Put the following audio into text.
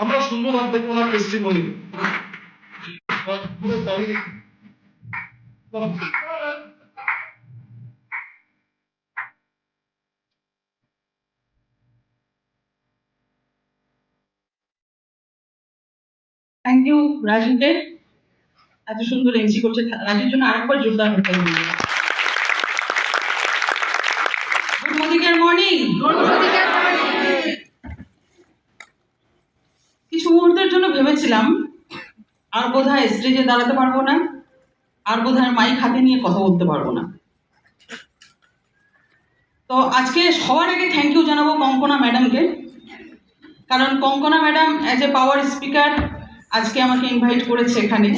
আমরা শুনব তার থেকে ওনার টেস্টিমনি থ্যাংক ইউ রাজুকে এত সুন্দর এমসি করছে। রাজুর জন্য আরেকবার জোরদার হতে হবে। গুড মর্নিং মর্নিং জন্য ভেবেছিলাম, আর বোধহয় স্টেজে দাঁড়াতে পারব না, আর বোধহয় মাইক হাতে নিয়ে কথা বলতে পারব না। তো আজকে সবার আগে থ্যাংক ইউ জানাব কঙ্কনা ম্যাডামকে, কারণ Kankana madam as a power speaker আজকে আমাকে ইনভাইট করেছে এখানে।